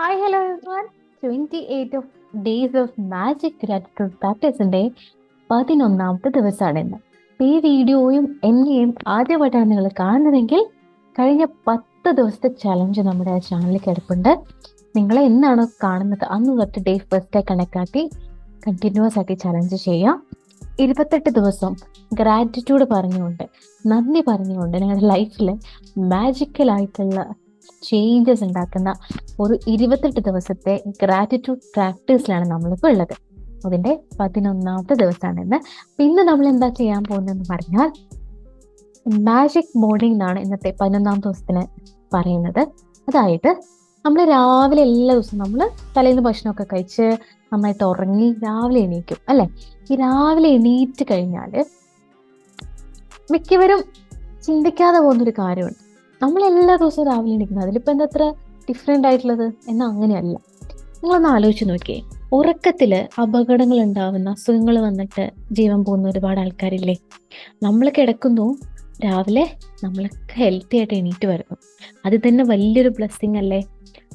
Hi hello twenty eight of days of magic gratitude പ്രാക്ടീസിന്റെ പതിനൊന്നാമത്തെ ദിവസമാണ് ഇന്ന് ഈ വീഡിയോയും എന്നെയും ആദ്യമായിട്ടാണ് നിങ്ങൾ കാണുന്നതെങ്കിൽ കഴിഞ്ഞ പത്ത് ദിവസത്തെ ചലഞ്ച് നമ്മുടെ ചാനലിൽ കിടപ്പുണ്ട് നിങ്ങൾ എന്നാണോ കാണുന്നത് അന്ന് തൊട്ട് ഡേ ഫസ്റ്റ് കണക്കാക്കി കണ്ടിന്യൂസ് ആയിട്ട് ചലഞ്ച് ചെയ്യാം. ഇരുപത്തെട്ട് ദിവസം ഗ്രാറ്റിറ്റ്യൂഡ് പറഞ്ഞുകൊണ്ട് നന്ദി പറഞ്ഞുകൊണ്ട് നിങ്ങളുടെ ലൈഫിൽ മാജിക്കലായിട്ടുള്ള ചേഞ്ചസ് ഉണ്ടാക്കുന്ന ഒരു ഇരുപത്തെട്ട് ദിവസത്തെ ഗ്രാറ്റിറ്റ്യൂഡ് പ്രാക്ടീസിലാണ് നമ്മളിപ്പോൾ ഉള്ളത്. അതിന്റെ പതിനൊന്നാമത്തെ ദിവസമാണ് ഇന്ന് ഇന്ന് നമ്മൾ എന്താ ചെയ്യാൻ പോകുന്നതെന്ന് പറഞ്ഞാൽ മാജിക് മോർണിംഗ് എന്നാണ് ഇന്നത്തെ പതിനൊന്നാം ദിവസത്തിന് പറയുന്നത്. അതായത് നമ്മൾ രാവിലെ എല്ലാ ദിവസവും നമ്മൾ തലേന്ന് ഭക്ഷണമൊക്കെ കഴിച്ച് നന്നായിട്ട് ഉറങ്ങി രാവിലെ എണീക്കും അല്ലെ? ഈ രാവിലെ എണീറ്റ് കഴിഞ്ഞാൽ മിക്കവരും ചിന്തിക്കാതെ പോകുന്നൊരു കാര്യമുണ്ട്. നമ്മൾ എല്ലാ ദിവസവും രാവിലെ എണീക്കുന്നത്. അതിലിപ്പോൾ എന്താ അത്ര ഡിഫറെന്റ് ആയിട്ടുള്ളത്? എന്നാൽ അങ്ങനെയല്ല. നിങ്ങളൊന്ന് ആലോചിച്ച് നോക്കിയേ. ഉറക്കത്തിൽ അപകടങ്ങൾ ഉണ്ടാവുന്ന അസുഖങ്ങൾ വന്നിട്ട് ജീവൻ പോകുന്ന ഒരുപാട് ആൾക്കാരില്ലേ? നമ്മൾ കിടക്കുന്നു രാവിലെ നമ്മളൊക്കെ ഹെൽത്തി ആയിട്ട് എണീറ്റ് വരുന്നു. അത് തന്നെ വലിയൊരു ബ്ലെസ്സിങ് അല്ലേ?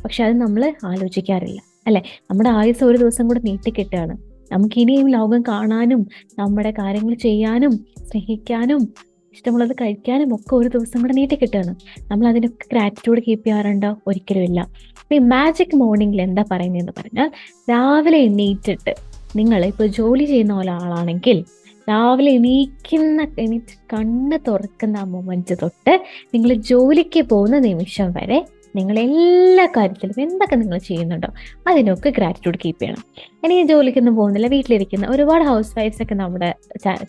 പക്ഷെ അത് നമ്മൾ ആലോചിക്കാറില്ല. അല്ലെ? നമ്മുടെ ആയുസ് ഒരു ദിവസം കൂടെ നീട്ടിക്കിട്ടാണ് നമുക്ക് ഇനിയും ലോകം കാണാനും നമ്മുടെ കാര്യങ്ങൾ ചെയ്യാനും സ്നേഹിക്കാനും ഇഷ്ടമുള്ളത് കഴിക്കാനും ഒക്കെ ഒരു ദിവസം കൂടെ നീട്ടി കിട്ടുകയാണ്. നമ്മൾ അതിനൊക്കെ ഗ്രാറ്റിറ്റ്യൂഡ് കീപ്പ് ചെയ്യാറുണ്ടോ? ഒരിക്കലും ഇല്ല ഈ മാജിക് മോർണിംഗിൽ എന്താ പറയുന്നതെന്ന് പറഞ്ഞാൽ രാവിലെ എണീറ്റിട്ട് നിങ്ങൾ ഇപ്പോൾ ജോലി ചെയ്യുന്ന ഒരാളാണെങ്കിൽ രാവിലെ എണീക്കുന്ന എണീറ്റ് കണ്ണ് തുറക്കുന്ന ആ മൊമെന്റ് തൊട്ട് നിങ്ങൾ ജോലിക്ക് പോകുന്ന നിമിഷം വരെ നിങ്ങൾ എല്ലാ കാര്യത്തിലും എന്തൊക്കെ നിങ്ങൾ ചെയ്യുന്നുണ്ടോ അതിനൊക്കെ ഗ്രാറ്റിറ്റ്യൂഡ് കീപ്പ് ചെയ്യണം. ഇനി ജോലിക്കൊന്നും പോകുന്നില്ല വീട്ടിലിരിക്കുന്ന ഒരുപാട് ഹൗസ് വൈഫ്സ് ഒക്കെ നമ്മുടെ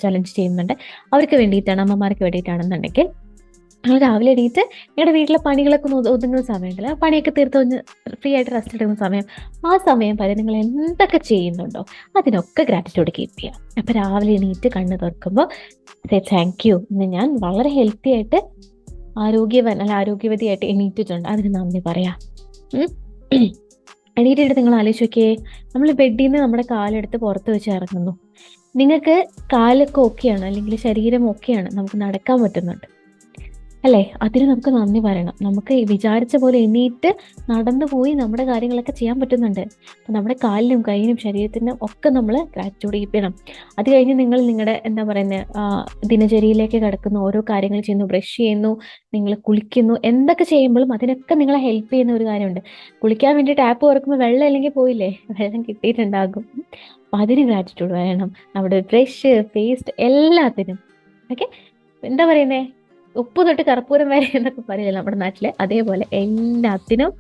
ചലഞ്ച് ചെയ്യുന്നുണ്ട്. അവർക്ക് വേണ്ടിയിട്ടാണ് അമ്മമാർക്ക് വേണ്ടിയിട്ടാണെന്നുണ്ടെങ്കിൽ നിങ്ങൾ രാവിലെ എണീറ്റ് നിങ്ങളുടെ വീട്ടിലെ പണികളൊക്കെ ഒന്ന് ഒതുങ്ങുന്ന സമയമുണ്ടല്ലോ പണിയൊക്കെ തീർത്ത് ഒന്ന് ഫ്രീ ആയിട്ട് റെസ്റ്റ് എടുക്കുന്ന സമയം ആ സമയം വരെ നിങ്ങൾ എന്തൊക്കെ ചെയ്യുന്നുണ്ടോ അതിനൊക്കെ ഗ്രാറ്റിറ്റ്യൂഡ് കീപ്പ് ചെയ്യാം അപ്പം രാവിലെ എണീറ്റ് കണ്ണ് തുറക്കുമ്പോൾ താങ്ക് യു ഇന്ന് ഞാൻ വളരെ ഹെൽത്തി ആയിട്ട് ആരോഗ്യവൻ അല്ല ആരോഗ്യവതിയായിട്ട് എണീറ്റിട്ടുണ്ട്. അതിന് നന്ദി പറയാം. എണീറ്റിട്ട് നിങ്ങൾ ആലോചിച്ച് നോക്കിയേ. നമ്മൾ ബെഡിൽ നിന്ന് നമ്മുടെ കാലെടുത്ത് പുറത്ത് വെച്ച് ഇറങ്ങുന്നു. നിങ്ങൾക്ക് കാലൊക്കെ ഓക്കെയാണ് അല്ലെങ്കിൽ ശരീരം ഓക്കെയാണ് നമുക്ക് നടക്കാൻ പറ്റുന്നുണ്ട്. അല്ലേ? അതിന് നമുക്ക് നന്ദി പറയണം. നമുക്ക് വിചാരിച്ച പോലെ എണീറ്റ് നടന്നു പോയി നമ്മുടെ കാര്യങ്ങളൊക്കെ ചെയ്യാൻ പറ്റുന്നുണ്ട്. അപ്പം നമ്മുടെ കാലിനും കൈയിനും ശരീരത്തിനും ഒക്കെ നമ്മൾ ഗ്രാറ്റിറ്റ്യൂഡ് ചെയ്യണം അത് കഴിഞ്ഞ് നിങ്ങൾ നിങ്ങളുടെ എന്താ പറയുന്നത് ദിനചര്യയിലേക്ക് കിടക്കുന്നു ഓരോ കാര്യങ്ങൾ ചെയ്യുന്നു ബ്രഷ് ചെയ്യുന്നു നിങ്ങൾ കുളിക്കുന്നു എന്തൊക്കെ ചെയ്യുമ്പോഴും അതിനൊക്കെ നിങ്ങളെ ഹെൽപ്പ് ചെയ്യുന്ന ഒരു കാര്യമുണ്ട്. കുളിക്കാൻ വേണ്ടി ടാപ്പ് തുറക്കുമ്പോൾ വെള്ളം ഇല്ലെങ്കിൽ പോയില്ലേ? വെള്ളം കിട്ടിയിട്ടുണ്ടാകും. അപ്പം അതിന് ഗ്രാറ്റിറ്റ്യൂഡ് വേണം നമ്മുടെ ബ്രഷ് പേസ്റ്റ് എല്ലാത്തിനും. ഓക്കെ എന്താ പറയുന്നേ? ഉപ്പ് തൊട്ട് കർപ്പൂരം വരെ എന്നൊക്കെ പറയില്ല നമ്മുടെ നാട്ടിൽ അതേപോലെ എല്ലാത്തിനും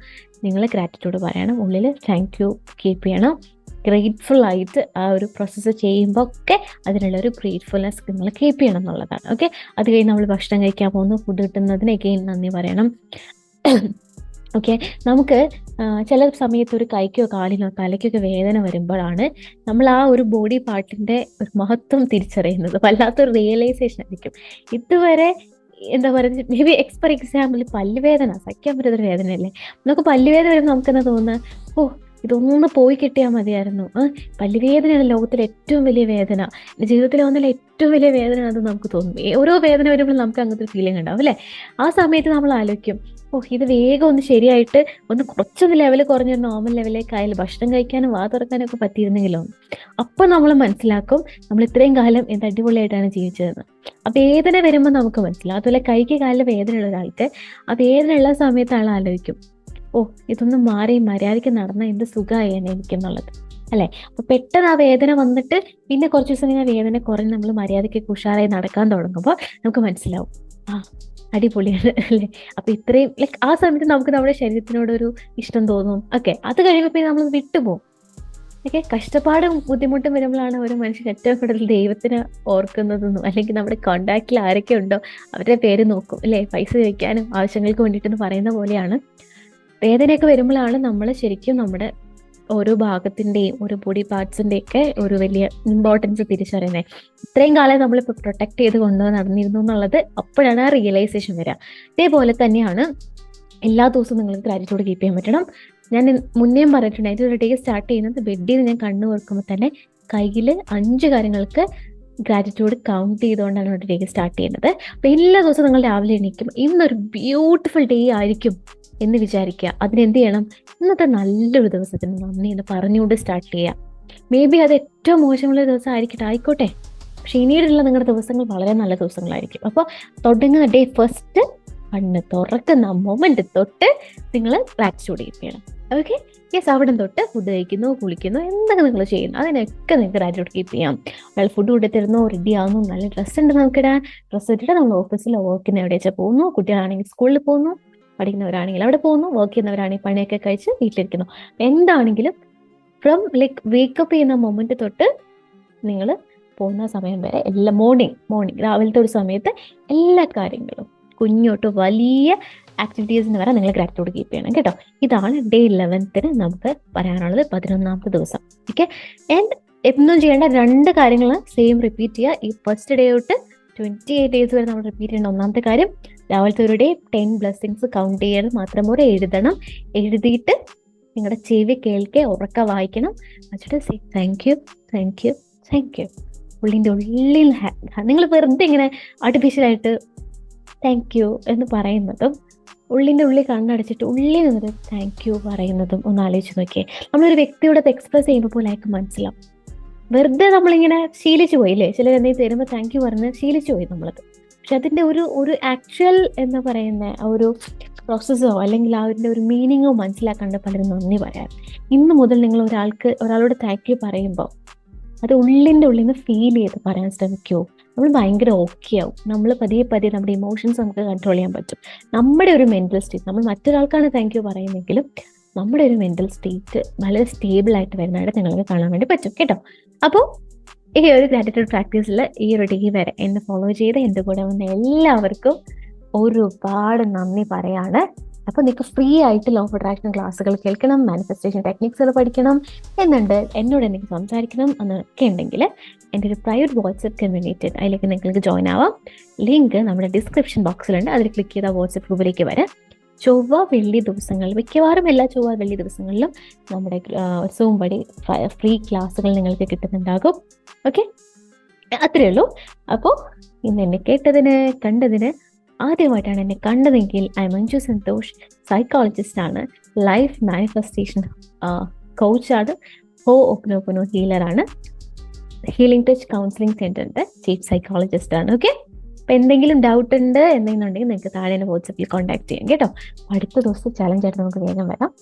നിങ്ങൾ ഗ്രാറ്റിറ്റ്യൂഡ് പറയണം. ഉള്ളിൽ താങ്ക് യു കീപ്പ് ചെയ്യണം. ഗ്രേറ്റ്ഫുൾ ആയിട്ട് ആ ഒരു പ്രോസസ്സ് ചെയ്യുമ്പോൾ ഒക്കെ അതിനുള്ള ഒരു ഗ്രേറ്റ്ഫുൾനെസ് നിങ്ങൾ കീപ്പ് ചെയ്യണം എന്നുള്ളതാണ്. ഓക്കെ അത് കഴിഞ്ഞ് നമ്മൾ ഭക്ഷണം കഴിക്കാൻ പോകുന്നു. ഫുഡ് കിട്ടുന്നതിന് എഗെയിൻ നന്ദി പറയണം. ഓക്കെ നമുക്ക് ചില സമയത്ത് ഒരു കൈക്കോ കാലിനോ തലയ്ക്കൊക്കെ വേദന വരുമ്പോഴാണ് നമ്മൾ ആ ഒരു ബോഡി പാർട്ടിന്റെ ഒരു മഹത്വം തിരിച്ചറിയുന്നത്. വല്ലാത്തൊരു റിയലൈസേഷൻ ആയിരിക്കും. ഇതുവരെ എന്താ പറയുക maybe ex for example പല്ലുവേദന സഹിക്കാൻ വേദന വേദനയല്ലേ? നമുക്ക് പല്ലുവേദന വരുമ്പോൾ നമുക്കെന്ന് തോന്നുന്നത് ഓ ഇതൊന്ന് പോയി കിട്ടിയാൽ മതിയായിരുന്നു. പല്ലുവേദനയാണ് ലോകത്തിലെ ഏറ്റവും വലിയ വേദന. ജീവിതത്തിലെ വന്നില്ല ഏറ്റവും വലിയ വേദന അത് നമുക്ക് തോന്നും. ഓരോ വേദന വരുമ്പോഴും നമുക്ക് അങ്ങനത്തെ ഫീലിംഗ് ഉണ്ടാവും അല്ലേ? ആ സമയത്ത് നമ്മൾ ആലോചിക്കും ഓ ഇത് വേഗം ഒന്ന് ശരിയായിട്ട് ഒന്ന് കുറച്ചൊന്ന് ലെവൽ കുറഞ്ഞ നോർമൽ ലെവലിലേക്ക് ആയാലും ഭക്ഷണം കഴിക്കാനും വാ തുറക്കാനും ഒക്കെ പറ്റിയിരുന്നെങ്കിലോ? അപ്പൊ നമ്മൾ മനസ്സിലാക്കും നമ്മൾ ഇത്രയും കാലം എന്ത് അടിപൊളിയായിട്ടാണ് ജീവിച്ചതെന്ന്. ആ വേദന വരുമ്പോൾ നമുക്ക് മനസ്സിലാവും. അതുപോലെ കൈക്ക് കാലിൽ വേദനയുള്ള ഒരാൾക്ക് ആ വേദന ഉള്ള സമയത്ത് ആൾ ആലോചിക്കും. ഓ ഇതൊന്നും മാറി മര്യാദയ്ക്ക് നടന്ന എന്ത് സുഖമായാണ് എനിക്കെന്നുള്ളത്. അല്ലെ? അപ്പൊ പെട്ടെന്ന് ആ വേദന വന്നിട്ട് പിന്നെ കുറച്ച് ദിവസം കഴിഞ്ഞാൽ വേദന കുറഞ്ഞ് നമ്മൾ മര്യാദയ്ക്ക് ഉഷാറായി നടക്കാൻ തുടങ്ങുമ്പോൾ നമുക്ക് മനസ്സിലാവും. അടിപൊളിയാണ് അല്ലേ? അപ്പൊ ഇത്രയും ലൈക്ക് ആ സമയത്ത് നമുക്ക് നമ്മുടെ ശരീരത്തിനോട് ഒരു ഇഷ്ടം തോന്നും. ഓക്കെ അത് കഴിയുമ്പോൾ പിന്നെ നമ്മൾ വിട്ടുപോകും ഓക്കെ കഷ്ടപ്പാടും ബുദ്ധിമുട്ടും വരുമ്പോഴാണ് ഒരു മനുഷ്യൻ ഏറ്റവും കൂടുതൽ ദൈവത്തിന് ഓർക്കുന്നതെന്നും അല്ലെങ്കിൽ നമ്മുടെ കോണ്ടാക്റ്റിൽ ആരൊക്കെ ഉണ്ടോ അവരുടെ പേര് നോക്കും അല്ലേ? പൈസ ചോദിക്കാനും ആവശ്യങ്ങൾക്ക് വേണ്ടിയിട്ടെന്ന് പറയുന്ന പോലെയാണ്. വേദനയൊക്കെ വരുമ്പോഴാണ് നമ്മൾ ശരിക്കും നമ്മുടെ ഓരോ ഭാഗത്തിന്റെയും ഒരു ബോഡി പാർട്സിന്റെ ഒക്കെ ഒരു വലിയ ഇമ്പോർട്ടൻസ് തിരിച്ചറിയുന്നത് ഇത്രയും കാലം നമ്മളിപ്പോൾ പ്രൊട്ടക്ട് ചെയ്ത് കൊണ്ടുപോയി നടന്നിരുന്നു എന്നുള്ളത് അപ്പോഴാണ് ആ റിയലൈസേഷൻ വരിക. ഇതേപോലെ തന്നെയാണ് എല്ലാ ദിവസവും നിങ്ങൾക്ക് ഗ്രാറ്റിറ്റ്യൂഡ് കീപ്പ് ചെയ്യാൻ പറ്റണം. ഞാൻ മുന്നേം പറഞ്ഞിട്ടുണ്ട് എന്റെ ഒരു ഡേ സ്റ്റാർട്ട് ചെയ്യുന്നത് ബെഡിൽ നിന്ന് ഞാൻ കണ്ണു ഓർക്കുമ്പോൾ തന്നെ കയ്യിൽ അഞ്ച് കാര്യങ്ങൾക്ക് ഗ്രാറ്റിറ്റ്യൂഡ് കൗണ്ട് ചെയ്തുകൊണ്ടാണ് ഒരു ഡേ സ്റ്റാർട്ട് ചെയ്യുന്നത്. അപ്പോൾ എല്ലാ ദിവസവും നിങ്ങൾ രാവിലെ എണീക്കും. ഇന്നൊരു ബ്യൂട്ടിഫുൾ ഡേ ആയിരിക്കും. എന്ന് വിചാരിക്കുക. അതിനെന്ത് ചെയ്യണം? ഇന്നത്തെ നല്ലൊരു ദിവസത്തിന് നന്ദി എന്ന് പറഞ്ഞുകൊണ്ട് സ്റ്റാർട്ട് ചെയ്യാം. മേ ബി അത് ഏറ്റവും മോശമുള്ള ദിവസം ആയിരിക്കട്ടെ ആയിക്കോട്ടെ. പക്ഷെ ഇനിയുള്ള നിങ്ങളുടെ ദിവസങ്ങൾ വളരെ നല്ല ദിവസങ്ങളായിരിക്കും. അപ്പോൾ തുടങ്ങുന്ന ഡേ ഫസ്റ്റ് കണ്ണ് തുറക്കുന്ന മൊമെന്റ് തൊട്ട് നിങ്ങൾ ഗ്രാറ്റിറ്റ്യൂഡ് ചെയ്യണം ഓക്കെ യെസ് അവിടെ തൊട്ട് ഫുഡ് കഴിക്കുന്നു കുളിക്കുന്നു എന്തൊക്കെ നിങ്ങൾ ചെയ്യുന്നു അതിനൊക്കെ നിങ്ങൾക്ക് ഗ്രാജുവേറ്റ് കീപ്പ് ചെയ്യാം. അയാൾ ഫുഡ് കൊടുത്തിരുന്നു റെഡി ആവുന്നു നല്ല ഡ്രസ്സ് ഉണ്ട് നമുക്കിടാൻ ഡ്രസ്സ് ഇട്ടിട്ട് നമ്മൾ ഓഫീസിൽ വർക്കിന് എവിടെ പോകുന്നു കുട്ടികളാണെങ്കിൽ സ്കൂളിൽ പോകുന്നു. പഠിക്കുന്നവരാണെങ്കിൽ അവിടെ പോകുന്നു വർക്ക് ചെയ്യുന്നവരാണെങ്കിൽ പണിയൊക്കെ കഴിച്ച് വീട്ടിലിരിക്കുന്നു. എന്താണെങ്കിലും ഫ്രം ലൈക്ക് വേക്കപ്പ് ചെയ്യുന്ന മൊമെന്റ് തൊട്ട് നിങ്ങൾ പോകുന്ന സമയം വരെ എല്ലാ മോർണിംഗ് മോർണിംഗ് രാവിലത്തെ ഒരു സമയത്ത് എല്ലാ കാര്യങ്ങളും കുഞ്ഞോട്ട് വലിയ ആക്ടിവിറ്റീസ് എന്ന് പറയാൻ നിങ്ങൾ ഗ്രാറ്റിറ്റ്യൂഡ് കീപ്പ് ചെയ്യണം കേട്ടോ. ഇതാണ് ഡേ ഇലവൻത്തിന് നമുക്ക് പറയാനുള്ളത് പതിനൊന്നാമത്തെ ദിവസം. ഓക്കെ ആൻഡ് എന്നും ചെയ്യേണ്ട രണ്ട് കാര്യങ്ങൾ സെയിം റിപ്പീറ്റ് ചെയ്യുക. ഈ ഫസ്റ്റ് ഡേ തൊട്ട് ട്വന്റി എയ്റ്റ് ഡേയ്സ് വരെ നമ്മൾ റിപ്പീറ്റ് ചെയ്യേണ്ട ഒന്നാമത്തെ കാര്യം രാവിലത്തെ ടെൻ ബ്ലെസ്സിങ്സ് കൗണ്ട് ചെയ്യാൻ മാത്രം പോലെ എഴുതണം. എഴുതിയിട്ട് നിങ്ങളുടെ ചെവി കേൾക്കെ ഉറക്ക വായിക്കണം. എന്നിട്ട് say thank you thank you thank you ഉള്ളിന്റെ ഉള്ളിൽ നിങ്ങൾ വെറുതെ ഇങ്ങനെ ആർട്ടിഫിഷ്യലായിട്ട് താങ്ക് യു എന്ന് പറയുന്നതും ഉള്ളിന്റെ ഉള്ളിൽ കണ്ണടച്ചിട്ട് ഉള്ളിൽ നിന്നിട്ട് താങ്ക് യു പറയുന്നതും ഒന്ന് ആലോചിച്ച് നോക്കിയേ. നമ്മളൊരു വ്യക്തിയോട് അത് എക്സ്പ്രസ് ചെയ്യുമ്പോൾ പോലെ അയാൾക്ക് മനസ്സിലാവും. വെറുതെ നമ്മളിങ്ങനെ ശീലിച്ചു പോയില്ലേ? ചിലർ എന്തെങ്കിലും തരുമ്പോൾ താങ്ക് യു പറഞ്ഞ് ശീലിച്ചു പോയി നമ്മളത്. പക്ഷെ അതിന്റെ ഒരു ഒരു ആക്ച്വൽ എന്ന് പറയുന്ന ഒരു പ്രോസസ്സോ അല്ലെങ്കിൽ അതിന്റെ ഒരു മീനിങ്ങോ മനസ്സിലാക്കാണ്ട് പലരും നന്ദി പറയാം ഇന്ന് മുതൽ നിങ്ങൾ ഒരാൾക്ക് ഒരാളോട് താങ്ക് യു പറയുമ്പോൾ അത് ഉള്ളിന്റെ ഉള്ളിൽ നിന്ന് ഫീൽ ചെയ്ത് പറയാൻ ശ്രമിക്കുമോ നമ്മൾ ഭയങ്കര ഓക്കെ ആവും. നമ്മൾ പതിയെ പതിയെ നമ്മുടെ ഇമോഷൻസ് നമുക്ക് കൺട്രോൾ ചെയ്യാൻ പറ്റും. നമ്മുടെ ഒരു മെന്റൽ സ്റ്റേറ്റ് നമ്മൾ മറ്റൊരാൾക്കാണ് താങ്ക് യു പറയുന്നെങ്കിലും നമ്മുടെ ഒരു മെന്റൽ സ്റ്റേറ്റ് വളരെ സ്റ്റേബിൾ ആയിട്ട് വരുന്നതായിട്ട് നിങ്ങൾക്ക് കാണാൻ വേണ്ടി പറ്റും. കേട്ടോ? അപ്പോൾ ഈ ഒരു ഗ്രാറ്റിറ്റ്യൂഡ് പ്രാക്ടീസിൽ ഈ ഒരു ഡേ വരെ എന്നെ ഫോളോ ചെയ്ത് എന്റെ കൂടെ വന്ന എല്ലാവർക്കും ഒരുപാട് നന്ദി പറയാണ്. അപ്പോൾ നിങ്ങൾക്ക് ഫ്രീ ആയിട്ട് ലോ അട്രാക്ഷൻ ക്ലാസ്സുകൾ കേൾക്കണം മാനിഫെസ്റ്റേഷൻ ടെക്നിക്സുകൾ പഠിക്കണം എന്നുണ്ട്. എന്നോട് എനിക്ക് സംസാരിക്കണം എന്നൊക്കെ ഉണ്ടെങ്കിൽ എന്റെ ഒരു പ്രൈവറ്റ് വാട്സപ്പ് കമ്മ്യൂണിറ്റി അതിലേക്ക് നിങ്ങൾക്ക് ജോയിൻ ആവാം. ലിങ്ക് നമ്മുടെ ഡിസ്ക്രിപ്ഷൻ ബോക്സിലുണ്ട് അതിൽ ക്ലിക്ക് ചെയ്താൽ വാട്സപ്പ് ഗ്രൂപ്പിലേക്ക് വരാം. ചൊവ്വ വെള്ളി ദിവസങ്ങളിൽ മിക്കവാറും എല്ലാ ചൊവ്വ വെള്ളി ദിവസങ്ങളിലും നമ്മുടെ സൂം വഴി ഫ്രീ ക്ലാസ്സുകൾ നിങ്ങൾക്ക് കിട്ടുന്നുണ്ടാകും. ഓക്കെ? അത്രയേ ഉള്ളൂ. അപ്പോൾ ഇന്ന് എന്നെ കേട്ടതിന് കണ്ടതിന് ആദ്യമായിട്ടാണ് എന്നെ കണ്ടതെങ്കിൽ ഐ മഞ്ജു സന്തോഷ് സൈക്കോളജിസ്റ്റ് ആണ്. ലൈഫ് മാനിഫെസ്റ്റേഷൻ കോച്ചാണ് ഹോ ഒപ്നോപ്പനോ ഹീലറാണ് ഹീലിംഗ് ടച്ച് കൗൺസിലിംഗ് സെന്ററിന്റെ ചീഫ് സൈക്കോളജിസ്റ്റ് ആണ്. ഓക്കെ? അപ്പൊ എന്തെങ്കിലും ഡൗട്ട് ഉണ്ട് എന്നുണ്ടെങ്കിൽ നിങ്ങൾക്ക് താഴെ വാട്സപ്പിൽ കോൺടാക്ട് ചെയ്യാം. കേട്ടോ? അടുത്ത ദിവസം ചലഞ്ച് ആയിട്ട് നമുക്ക് വേഗം വരാം.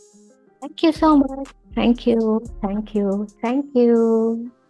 Thank you so much thank you thank you thank you